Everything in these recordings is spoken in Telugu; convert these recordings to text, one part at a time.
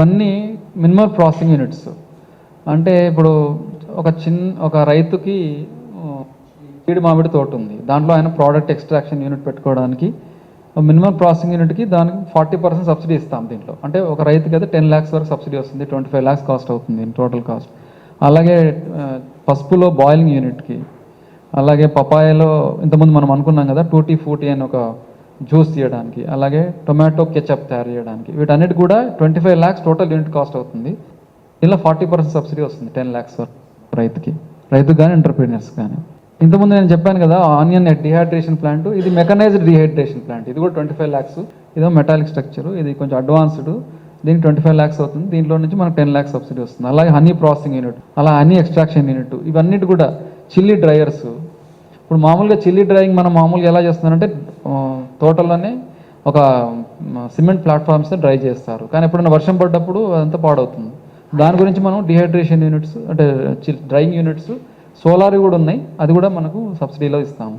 ఇవన్నీ మినిమం ప్రాసెసింగ్ యూనిట్స్. అంటే ఇప్పుడు ఒక చిన్న ఒక రైతుకి ఆ, మామిడి తోట ఉంది. దాంట్లో ఆయన ప్రోడక్ట్ ఎక్స్ట్రాక్షన్ యూనిట్ పెట్టుకోవడానికి మినిమం ప్రాసెసింగ్ యూనిట్కి దానికి ఫార్టీ పర్సెంట్ సబ్సిడీ ఇస్తాం దీంట్లో. అంటే ఒక రైతుకి అయితే టెన్ ల్యాక్స్ వరకు సబ్సిడీ వస్తుంది ట్వంటీ ఫైవ్ ల్యాక్స్ కాస్ట్ అవుతుంది టోటల్ కాస్ట్ అలాగే పసుపులో బాయిలింగ్ యూనిట్కి అలాగే పపాయలో ఇంతకుముందు మనం అనుకున్నాం కదా టూటీ ఫూటీ అని ఒక జ్యూస్ తీయడానికి అలాగే టొమాటో కెచప్ తయారు చేయడానికి. వీటన్నిటి కూడా twenty five lakhs total unit cost అవుతుంది. ఇలా ఫార్టీ పర్సెంట్ సబ్సిడీ వస్తుంది టెన్ ల్యాక్స్ వరకు రైతుకి. రైతుకు కానీ ఎంటర్ప్రీనియర్స్ కానీ ఇంతకుముందు నేను చెప్పాను కదా ఆనియన్ డిహైడ్రేషన్ ప్లాంట్ ఇది మెకనైజ్డ్ డిహైడ్రేషన్ ప్లాంట్. ఇది కూడా ట్వంటీ ఫైవ్ ల్యాక్స్ ఇదో మెటాలిక్ స్ట్రక్చర్ ఇది కొంచెం అడ్వాన్స్డ్. దీనికి ట్వంటీ ఫైవ్ ల్యాక్స్ అవుతుంది. దీంట్లో నుంచి మనకు టెన్ ల్యాక్స్ సబ్సిడీ వస్తుంది. అలాగే హనీ ప్రాసెసింగ్ యూనిట్ అలా హనీ ఎక్స్ట్రాక్షన్ యూనిట్. ఇవన్నిటి కూడా చిల్లీ డ్రైయర్స్. ఇప్పుడు మామూలుగా చిల్లీ డ్రైయింగ్ మనం మామూలుగా ఎలా చేస్తున్నారంటే తోటలోనే ఒక సిమెంట్ ప్లాట్ఫామ్స్ డ్రై చేస్తారు. కానీ ఎప్పుడైనా వర్షం పడ్డప్పుడు అదంతా పాడవుతుంది. దాని గురించి మనం డిహైడ్రేషన్ యూనిట్స్ అంటే డ్రైయింగ్ యూనిట్స్ సోలార్ కూడా ఉన్నాయి. అది కూడా మనకు సబ్సిడీలో ఇస్తాము.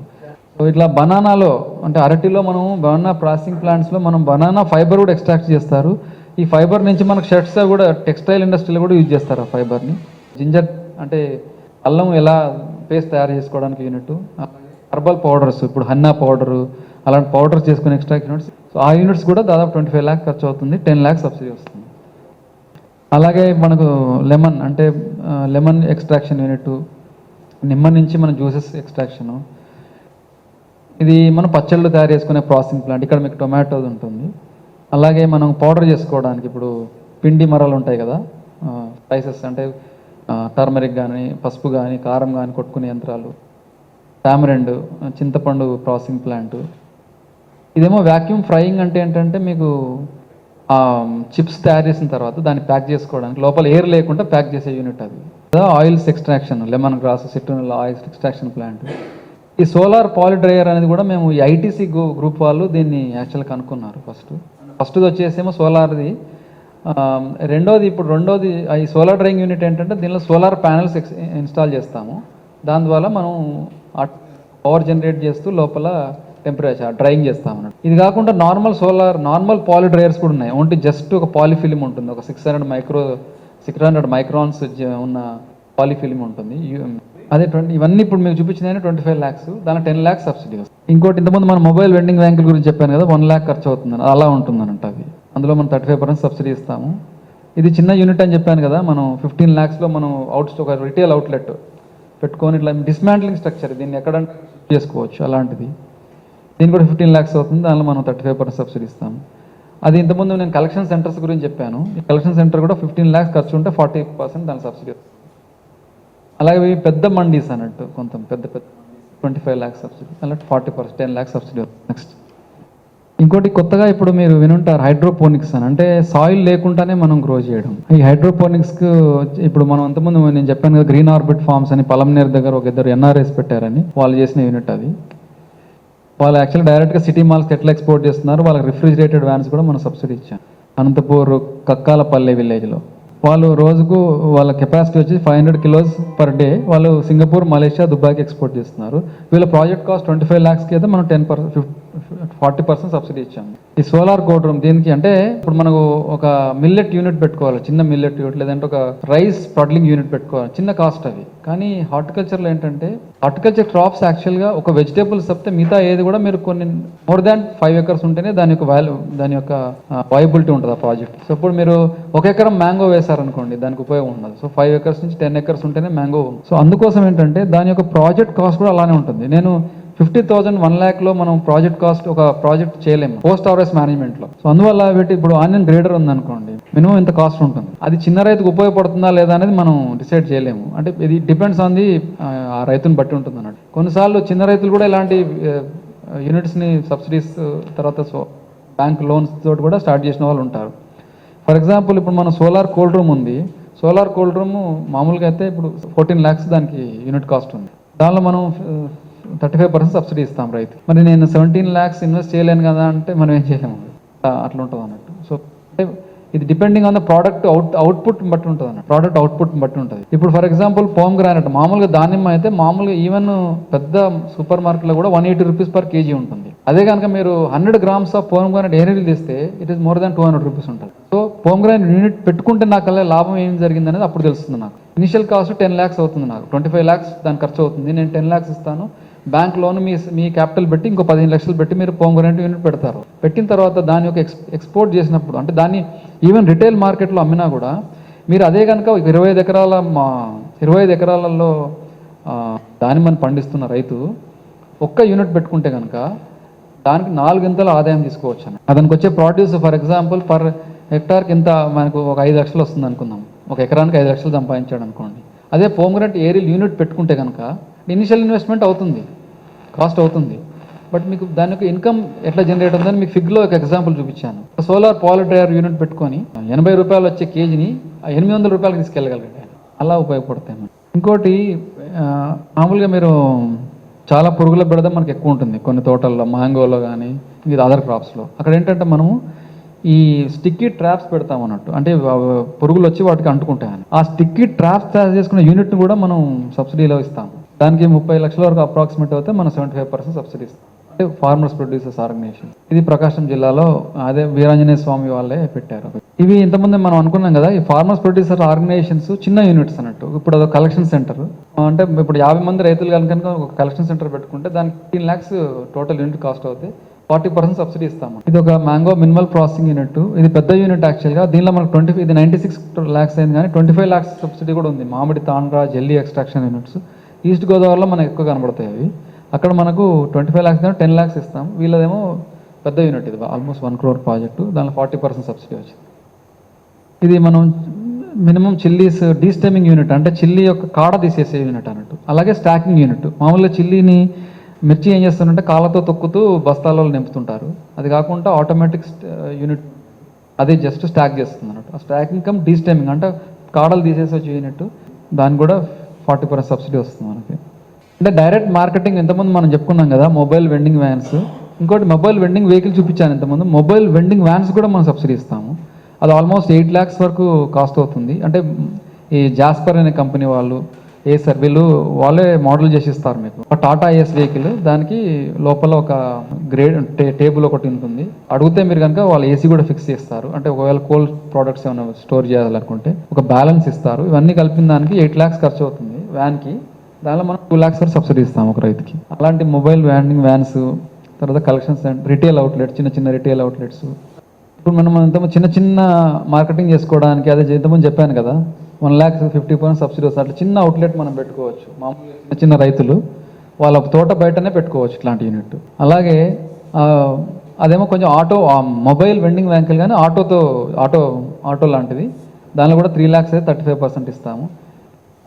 సో ఇట్లా బనానాలో అంటే అరటిలో మనం బనానా ప్రాసెసింగ్ ప్లాంట్స్లో మనం బనానా ఫైబర్ కూడా ఎక్స్ట్రాక్ట్ చేస్తారు. ఈ ఫైబర్ నుంచి మనకు షర్ట్స్ కూడా టెక్స్టైల్ ఇండస్ట్రీలో కూడా యూజ్ చేస్తారు ఆ ఫైబర్ని. జింజర్ అంటే అల్లం ఎలా పేస్ట్ తయారు చేసుకోవడానికి యూనిట్ హర్బల్ పౌడర్స్ ఇప్పుడు హన్నా పౌడరు అలాంటి పౌడర్స్ చేసుకునే ఎక్స్ట్రా యూనిట్స్ సో ఆ యూనిట్స్ కూడా దాదాపు ట్వంటీ ఫైవ్ ల్యాక్ ఖర్చు అవుతుంది టెన్ ల్యాక్స్ సబ్సిడీ వస్తుంది. అలాగే మనకు లెమన్ అంటే లెమన్ ఎక్స్ట్రాక్షన్ యూనిట్ నిమ్మ నుంచి మన జ్యూసెస్ ఎక్స్ట్రాక్షను ఇది మనం పచ్చళ్ళు తయారు చేసుకునే ప్రాసెసింగ్ ప్లాంట్ ఇక్కడ మీకు టొమాటోది ఉంటుంది. అలాగే మనం పౌడర్ చేసుకోవడానికి ఇప్పుడు పిండి మరలు ఉంటాయి కదా స్పైసెస్ అంటే టర్మరిక్ కానీ పసుపు కానీ కారం కానీ కొట్టుకునే యంత్రాలు. టామరెండ్ చింతపండు ప్రాసెసింగ్ ప్లాంట్ ఇదేమో వ్యాక్యూమ్ ఫ్రైయింగ్ అంటే ఏంటంటే మీకు చిప్స్ తయారు చేసిన తర్వాత దాన్ని ప్యాక్ చేసుకోవడానికి లోపల ఎయిర్ లేకుండా ప్యాక్ చేసే యూనిట్ అది. Oils extraction lemon grass citronella oils extraction plant ఈ సోలార్ పాలిడ్రయర్ అనేది కూడా మేము ఈ ఐటీసీ గ్రూప్ వాళ్ళు దీన్ని యాక్చువల్గా కనుక్కున్నారు ఫస్ట్ ఫస్ట్ది వచ్చేసేమో సోలార్ది రెండోది ఇప్పుడు రెండోది ఈ సోలార్ డ్రైయింగ్ యూనిట్ ఏంటంటే దీనిలో సోలార్ ప్యానల్స్ ఇన్స్టాల్ చేస్తాము. దాని ద్వారా మనం పవర్ జనరేట్ చేస్తూ లోపల టెంపరేచర్ డ్రైయింగ్ చేస్తాం అన్నట్టు ఇది కాకుండా normal solar normal poly dryers కూడా ఉన్నాయి. ఓన్లీ జస్ట్ ఒక పాలిఫిలిం ఉంటుంది. ఒక six hundred micro six hundred microns ఉన్న పాలిఫిలిం ఉంటుంది. అదే ట్వంటీ ఇవన్నీ ఇప్పుడు మీకు చూపించిన ట్వంటీ ఫైవ్ ల్యాక్స్ దాని టెన్ ల్యాక్స్ సబ్సిడీ వస్తుంది. ఇంకోటి ఇంతకుముందు మన మొబైల్ వెండింగ్ బ్యాంకుల గురించి చెప్పాను కదా వన్ ల్యాక్ ఖర్చు అవుతుంది అలా ఉంటుందన్నట్టు అవి అందులో మనం థర్టీ ఫైవ్ పర్సెంట్ సబ్సిడీ ఇస్తాము. ఇది చిన్న యూనిట్ అని చెప్పాను కదా మనం ఫిఫ్టీన్ ల్యాక్స్లో మనం అవుట్ ఒక రిటైల్ అవుట్లెట్ పెట్టుకొని ఇట్లా డిస్మాంట్లింగ్ స్ట్రక్చర్ దీన్ని ఎక్కడ చేసుకోవచ్చు? అలాంటిది. దీని కూడా ఫిఫ్టీన్ ల్యాక్స్ అవుతుంది. దానిలో మనం థర్టీ ఫైవ్ పర్సెంట్ సబ్సిడీ ఇస్తాము. అది ఇంతకుముందు నేను కలెక్షన్ సెంటర్స్ గురించి చెప్పాను. ఈ కలెక్షన్ సెంటర్ కూడా ఫిఫ్టీన్ ల్యాక్స్ ఖర్చు ఉంటే ఫార్టీ పర్సెంట్ దాని సబ్సిడీ అలాగే పెద్ద మండీస్ అన్నట్టు కొంత పెద్ద పెద్ద ట్వంటీ ఫైవ్ ల్యాక్స్ సబ్సిడీ అలాంటి forty percent ten lakhs subsidy next ఇంకోటి కొత్తగా ఇప్పుడు మీరు వినుంటారు హైడ్రోపోనిక్స్ అని. అంటే సాయిల్ లేకుండానే మనం గ్రో చేయడం. ఈ హైడ్రోపోనిక్స్కి ఇప్పుడు మనం అంతకుముందు నేను చెప్పాను కదా గ్రీన్ ఆర్బిట్ ఫార్మ్స్ అని పలంనేర్ దగ్గర ఒక ఇద్దరు ఎన్ఆర్ఎస్ పెట్టారని. వాళ్ళు చేసిన యూనిట్ అది. వాళ్ళు యాక్చువల్లీ డైరెక్ట్గా సిటీ మాల్స్కి ఎట్లా ఎక్స్పోర్ట్ చేస్తున్నారు? వాళ్ళకి రిఫ్రిజిరేటెడ్ వ్యాన్స్ కూడా మనం సబ్సిడీ ఇచ్చాం. అనంతపూర్ కక్కాలపల్లె విలేజ్లో వాళ్ళు రోజుకు వాళ్ళ కెపాసిటీ వచ్చి five hundred kilos per day వాళ్ళు సింగపూర్ మలేషియా దుబాయ్కి ఎక్స్పోర్ట్ చేస్తున్నారు. వీళ్ళ ప్రాజెక్ట్ కాస్ట్ ట్వంటీ ఫైవ్ ల్యాక్స్కి అయితే మనం ten percent forty percent subsidy ఇచ్చాము. ఈ సోలార్ కోడ్ రూమ్ దీనికి అంటే ఇప్పుడు మనకు ఒక మిల్లెట్ యూనిట్ పెట్టుకోవాలి చిన్న మిల్లెట్ యూనిట్ లేదంటే ఒక రైస్ ప్రొడ్లింగ్ యూనిట్ పెట్టుకోవాలి చిన్న కాస్ట్ అవి కానీ హార్టికల్చర్లో ఏంటంటే హార్టికల్చర్ క్రాప్స్ యాక్చువల్గా ఒక వెజిటేబుల్స్ తప్పితే మిగతా ఏది కూడా మీరు కొన్ని మోర్ దాన్ ఫైవ్ ఎకర్స్ ఉంటేనే దాని యొక్క వాల్యూ దాని యొక్క వయబిలిటీ ఉంటుంది ఆ ప్రాజెక్ట్ సో ఇప్పుడు మీరు ఒక ఎకరం మ్యాంగో వేశారనుకోండి దానికి ఉపయోగం ఉండదు. సో ఫైవ్ ఎకర్స్ నుంచి టెన్ ఎకర్స్ ఉంటేనే మ్యాంగో సో అందుకోసం ఏంటంటే దాని యొక్క ప్రాజెక్ట్ కాస్ట్ కూడా అలానే ఉంటుంది. నేను ఫిఫ్టీ థౌసండ్ వన్ ల్యాక్లో మనం ప్రాజెక్ట్ కాస్ట్ ఒక ప్రాజెక్ట్ చేయలేము పోస్ట్ హార్వెస్ట్ మేనేజ్మెంట్లో. సో అందువల్ల వీటి ఇప్పుడు ఆనియన్ గ్రేడర్ ఉందనుకోండి మినిమం ఇంత కాస్ట్ ఉంటుంది. అది చిన్న రైతుకు ఉపయోగపడుతుందా లేదా అనేది మనం డిసైడ్ చేయలేము. అంటే ఇది డిపెండ్స్ ఆన్ ది ఆ రైతుని బట్టి ఉంటుంది అన్నట్టు కొన్నిసార్లు చిన్న రైతులు కూడా ఇలాంటి యూనిట్స్ని సబ్సిడీస్ తర్వాత సో బ్యాంక్ లోన్స్ తోటి కూడా స్టార్ట్ చేసిన వాళ్ళు ఉంటారు. ఫర్ ఎగ్జాంపుల్ ఇప్పుడు మన సోలార్ కోల్డ్ రూమ్ ఉంది. సోలార్ కోల్డ్ రూమ్ మామూలుగా అయితే ఇప్పుడు ఫోర్టీన్ ల్యాక్స్ దానికి యూనిట్ కాస్ట్ ఉంది. దానిలో మనం థర్టీ ఫైవ్ పర్సెంట్ సబ్సిడీ ఇస్తాం రైతు. మరి నేను సెవెంటీన్ ల్యాక్స్ ఇన్వెస్ట్ చేయలేను కదా అంటే మనం ఏం చేయలేము. అట్లా ఉంటుంది అన్నట్టు. సో అంటే ఇది depending on the product out output బట్టి ఉంటుంది అన్న ప్రోడక్ట్ అవుట్పుట్ బట్టి ఉంటుంది. ఇప్పుడు ఫర్ ఎగ్జాంపుల్ పోమ్ గ్రానైట్ మామూలుగా దానిమ్మ అయితే మామూలుగా ఈవెన్ పెద్ద సూపర్ మార్కెట్లో కూడా one eighty rupees per KG ఉంటుంది. అదే కనుక మీరు hundred grams of pomegranate aril తీస్తే it is more than two hundred rupees ఉంటుంది. సో పోమ్ గ్రానైట్ యూనిట్ పెట్టుకుంటే నాకు అలా లాభం ఏం జరిగింది అనేది అప్పుడు తెలుస్తుంది నాకు. ఇనిషియల్ కాస్ట్ టెన్ ల్యాక్స్ అవుతుంది నాకు. ట్వంటీ ఫైవ్ ల్యాక్స్ దాని ఖర్చు అవుతుంది. నేను టెన్ ల్యాక్స్ ఇస్తాను. బ్యాంక్ లోన్ మీ మీ క్యాపిటల్ పెట్టి ఇంకో పదిహేను లక్షలు పెట్టి మీరు పొంగరెంట్ యూనిట్ పెడతారు. పెట్టిన తర్వాత దాని యొక్క ఎక్స్ ఎక్స్పోర్ట్ చేసినప్పుడు అంటే దాన్ని ఈవెన్ రిటైల్ మార్కెట్లో అమ్మినా కూడా మీరు అదే కనుక ఇరవై ఐదు ఎకరాల మా ఇరవై ఐదు ఎకరాలలో ఆ, దానిమ్మని పండిస్తున్న రైతు ఒక్క యూనిట్ పెట్టుకుంటే కనుక దానికి నాలుగింతల ఆదాయం తీసుకోవచ్చు అని అతనికి వచ్చే ప్రొడ్యూస్ ఫర్ ఎగ్జాంపుల్ పర్ హెక్టార్కి ఇంత మనకు ఒక ఐదు లక్షలు వస్తుంది అనుకుందాం ఒక ఎకరానికి ఐదు లక్షలు సంపాదించాడు అనుకోండి అదే పోమగ్రెంట్ ఏరియల్ యూనిట్ పెట్టుకుంటే కనుక ఇనిషియల్ ఇన్వెస్ట్మెంట్ అవుతుంది కాస్ట్ అవుతుంది. బట్ మీకు దానికి ఇన్కమ్ ఎట్లా జనరేట్ అవుతుందని మీకు ఫిగ్లో ఒక ఎగ్జాంపుల్ చూపించాను. సోలార్ పాలి డ్రైవర్ యూనిట్ పెట్టుకొని ఎనభై రూపాయలు వచ్చే కేజీని ఎనిమిది వందల రూపాయలకు తీసుకెళ్ళగలిగాడు ఆయన. అలా ఉపయోగపడతాయి ఇంకోటి మామూలుగా మీరు చాలా పురుగుల బెడద మనకి ఎక్కువ ఉంటుంది. కొన్ని తోటల్లో మ్యాంగోలో కానీ ఇది అదర్ క్రాప్స్లో అక్కడ ఏంటంటే మనము ఈ స్టిక్కీ ట్రాప్స్ పెడతాం అన్నట్టు. అంటే పురుగులు వచ్చి వాటికి అంటుకుంటాయని ఆ స్టిక్కీ ట్రాప్స్ తయారు చేసుకున్న యూనిట్ని కూడా మనం సబ్సిడీలో ఇస్తాం దానికి ముప్పై లక్షల వరకు అప్రాక్సిమేట్ అయితే మనం సెవెంటీ ఫైవ్ పర్సెంట్ సబ్సిడీ ఇస్తాం. అంటే ఫార్మర్స్ ప్రొడ్యూసర్స్ ఆర్గనైజేషన్ ఇది ప్రకాశం జిల్లాలో అదే వీరాంజనేయ స్వామి వాళ్ళే పెట్టారు. ఇవి ఇంతకుముందు మనం అనుకున్నాం కదా ఈ ఫార్మర్స్ ప్రొడ్యూసర్ ఆర్గనైజేషన్స్ చిన్న యూనిట్స్ అన్నట్టు. ఇప్పుడు అదొక కలెక్షన్ సెంటర్ అంటే ఇప్పుడు యాభై మంది రైతులు కనుక ఒక కలెక్షన్ సెంటర్ పెట్టుకుంటే దానికి fifteen lakhs total unit cost అవుతాయి ఫార్టీ పర్సెంట్ సబ్సిడీ ఇస్తాము. ఇది ఒక మ్యాంగో మినిమల్ ప్రాసెసింగ్ యూనిట్ ఇది పెద్ద యూనిట్ యాక్చువల్గా దీనిలో మనకు ట్వంటీ ఇది నైంటీ సిక్స్ ల్యాక్స్ అయింది కానీ ట్వంటీ ఫైవ్ ల్యాక్స్ సబ్సిడీ కూడా ఉంది. మామిడి తాండ్రా జెల్లీ ఎక్స్ట్రాక్షన్ యూనిట్స్ ఈస్ట్ గోదావరిలో మనకు ఎక్కువ కనబడతాయి అవి. అక్కడ మనకు twenty five lakhs ten lakhs ఇస్తాం. వీళ్ళదేమో పెద్ద యూనిట్ ఇది ఆల్మోస్ట్ వన్ క్రోర్ ప్రాజెక్టు దానిలో ఫార్టీ పర్సెంట్ సబ్సిడీ వచ్చింది. ఇది మనం మినిమం చిల్లీస్ డీస్టెమింగ్ యూనిట్ అంటే చిల్లీ యొక్క కాడ తీసేసే యూనిట్ అన్నట్టు. అలాగే స్టాకింగ్ యూనిట్ మామూలుగా చిల్లీని మిర్చి ఏం చేస్తారంటే కాళ్ళతో తొక్కుతూ బస్తాలలో నింపుతుంటారు. అది కాకుండా ఆటోమేటిక్ యూనిట్ అది జస్ట్ స్టాక్ చేస్తుంది అన్నట్టు ఆ స్టాకింగ్ కమ్ డీస్టెమింగ్ అంటే కాడలు తీసేసి వచ్చే యూనిట్ దాన్ని కూడా ఫార్టీ పర్సెంట్ సబ్సిడీ వస్తుంది మనకి. అంటే డైరెక్ట్ మార్కెటింగ్ ఇంతకుముందు మనం చెప్పుకున్నాం కదా మొబైల్ వెండింగ్ వ్యాన్స్. ఇంకోటి మొబైల్ వెండింగ్ వెహికల్ చూపించాను ఇంతకుముందు. మొబైల్ వెండింగ్ వ్యాన్స్ కూడా మనం సబ్సిడీ ఇస్తాము. అది ఆల్మోస్ట్ ఎయిట్ ల్యాక్స్ వరకు కాస్ట్ అవుతుంది. అంటే ఈ జాస్పర్ అనే కంపెనీ వాళ్ళు ఏ సార్ వీళ్ళు వాళ్ళే మోడల్ చేసి ఇస్తారు మీకు. ఒక టాటా ఏఎస్ వెహికల్ దానికి లోపల ఒక గ్రేడ్ టేబుల్ ఒకటి ఉంటుంది. అడిగితే మీరు కనుక వాళ్ళు ఏసీ కూడా ఫిక్స్ చేస్తారు. అంటే ఒకవేళ కోల్డ్ ప్రోడక్ట్స్ ఏమైనా స్టోర్ చేయాలనుకుంటే ఒక బ్యాలెన్స్ ఇస్తారు. ఇవన్నీ కలిపిన దానికి ఎయిట్ ల్యాక్స్ ఖర్చు అవుతుంది. వ్యాన్కి దానిలో మనం టూ ల్యాక్స్ వరకు సబ్సిడీ ఇస్తాం ఒక రైతుకి. అలాంటి మొబైల్ వ్యాన్డింగ్ వ్యాన్స్ తర్వాత కలెక్షన్స్ సెంటర్ రిటైల్ అవుట్లెట్స్ చిన్న చిన్న రిటైల్ అవుట్లెట్స్ ఇప్పుడు మనం అంత చిన్న చిన్న మార్కెటింగ్ చేసుకోవడానికి అదే చేద్దామని చెప్పాను కదా one lakh fifty percent subsidy వస్తుంది. అట్లా చిన్న అవుట్లెట్ మనం పెట్టుకోవచ్చు. మామూలుగా చిన్న చిన్న రైతులు వాళ్ళ తోట బయటనే పెట్టుకోవచ్చు ఇట్లాంటి యూనిట్ అలాగే అదేమో కొంచెం ఆటో మొబైల్ వెండింగ్ వ్యాంకులు కానీ ఆటోతో ఆటో ఆటో లాంటిది. దానిలో కూడా త్రీ ల్యాక్స్ అయితే థర్టీ ఫైవ్ పర్సెంట్ ఇస్తాము.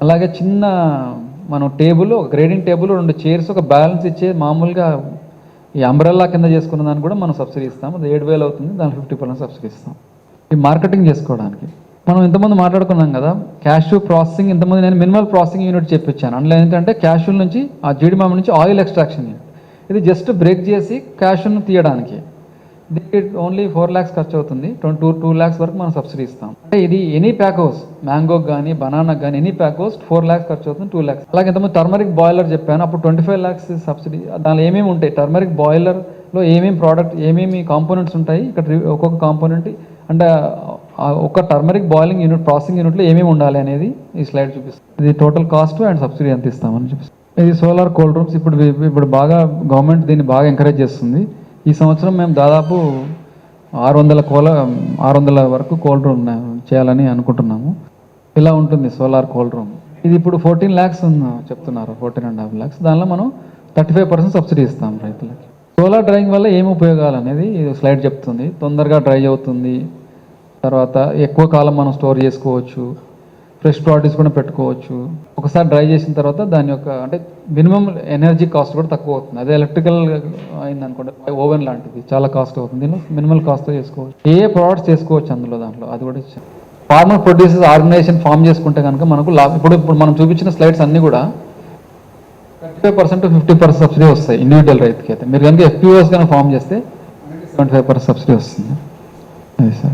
అలాగే చిన్న మనం టేబుల్ ఒక గ్రేడింగ్ టేబుల్ రెండు చైర్స్ ఒక బ్యాలెన్స్ ఇచ్చే మామూలుగా ఈ అంబ్రెల్లా కింద చేసుకున్న దాన్ని కూడా మనం సబ్సిడీ ఇస్తాం. అది ఏడు వేలు అవుతుంది దాని ఫిఫ్టీ పర్సెంట్ సబ్సిడీ ఇస్తాం. ఈ మార్కెటింగ్ చేసుకోవడానికి. మనం ఇంతమంది మాట్లాడుకున్నాం కదా క్యాష్యూ ప్రాసెసింగ్ ఇంతమంది నేను మినిమల్ ప్రాసెసింగ్ యూనిట్ చెప్పించాను అందులో ఏంటంటే క్యాష్యూల్ నుంచి ఆ జీడిమామ నుంచి ఆయిల్ ఎక్స్ట్రాక్షన్. యూనిట్ ఇది జస్ట్ బ్రేక్ చేసి క్యాష్యూను తీయడానికి. దీనికి ఓన్లీ ఫోర్ ల్యాక్స్ ఖర్చు అవుతుంది ట్వంటీ టూ టూ ల్యాక్స్ వరకు మనం సబ్సిడీ ఇస్తాం. అంటే ఇది ఎనీ ప్యాక్ హౌస్ మ్యాంగో కానీ బనానా కానీ any pack house four lakhs ఖర్చు అవుతుంది టూ ల్యాక్స్ అలాగే ఇంతకుముందు టర్మరిక్ బాయిలర్ చెప్పాను. అప్పుడు ట్వంటీ ఫైవ్ ల్యాక్స్ సబ్సిడీ దానిలో ఏమేమి ఉంటాయి? టర్మరిక్ బాయిలర్లో ఏమేమి ప్రోడక్ట్ ఏమేమి కాంపోనెంట్స్ ఉంటాయి? ఇక్కడ ఒక్కొక్క కాంపోనెంట్ అంటే ఒక టర్మరిక్ బాయిలింగ్ యూనిట్ ప్రాసెసింగ్ యూనిట్లో ఏమేమి ఉండాలి అనేది ఈ స్లైడ్ చూపిస్తుంది ఇది టోటల్ కాస్ట్ అండ్ సబ్సిడీ ఎంత ఇస్తామని చూపిస్తుంది ఇది సోలార్ కోల్డ్ రూమ్స్ ఇప్పుడు ఇప్పుడు బాగా గవర్నమెంట్ దీన్ని బాగా ఎంకరేజ్ చేస్తుంది. ఈ సంవత్సరం మేము దాదాపు ఆరు వందల కోల ఆరు వందల వరకు కోల్డ్ రూమ్ చేయాలని అనుకుంటున్నాము. ఇలా ఉంటుంది సోలార్ కోల్డ్ రూమ్ ఇది ఇప్పుడు ఫోర్టీన్ ల్యాక్స్ చెప్తున్నారు ఫోర్టీన్ అండ్ హాఫ్ ల్యాక్స్ దానిలో మనం థర్టీ ఫైవ్ పర్సెంట్ సబ్సిడీ ఇస్తాం రైతులకి. సోలార్ డ్రైయింగ్ వల్ల ఏం ఉపయోగాలు అనేది స్లైడ్ చెప్తుంది. తొందరగా డ్రై అవుతుంది. తర్వాత ఎక్కువ కాలం మనం స్టోర్ చేసుకోవచ్చు. ఫ్రెష్ ప్రాడక్ట్స్ కూడా పెట్టుకోవచ్చు. ఒకసారి డ్రై చేసిన తర్వాత దాని యొక్క అంటే మినిమం ఎనర్జీ కాస్ట్ కూడా తక్కువ అవుతుంది. అదే ఎలక్ట్రికల్ అయింది అనుకోండి ఓవెన్ లాంటిది చాలా కాస్ట్ అవుతుంది. దీనిలో మినిమల్ కాస్ట్తో చేసుకోవచ్చు. ఏ ప్రోడక్ట్స్ చేసుకోవచ్చు అందులో దాంట్లో? అది కూడా ఫార్మర్ ప్రొడ్యూసర్స్ ఆర్గనైజేషన్ ఫామ్ చేసుకుంటే కనుక మనకు లాభం ఇప్పుడు ఇప్పుడు మనం చూపించిన స్లైడ్స్ అన్ని కూడా thirty five percent fifty percent subsidy వస్తాయి ఇండివిజువల్ రైతుకి అయితే మీరు కనుక ఎఫ్పిఓస్ కనుక ఫామ్ చేస్తే సెవెంటీ ఫైవ్ పర్సెంట్ సబ్సిడీ వస్తుంది. అది సార్.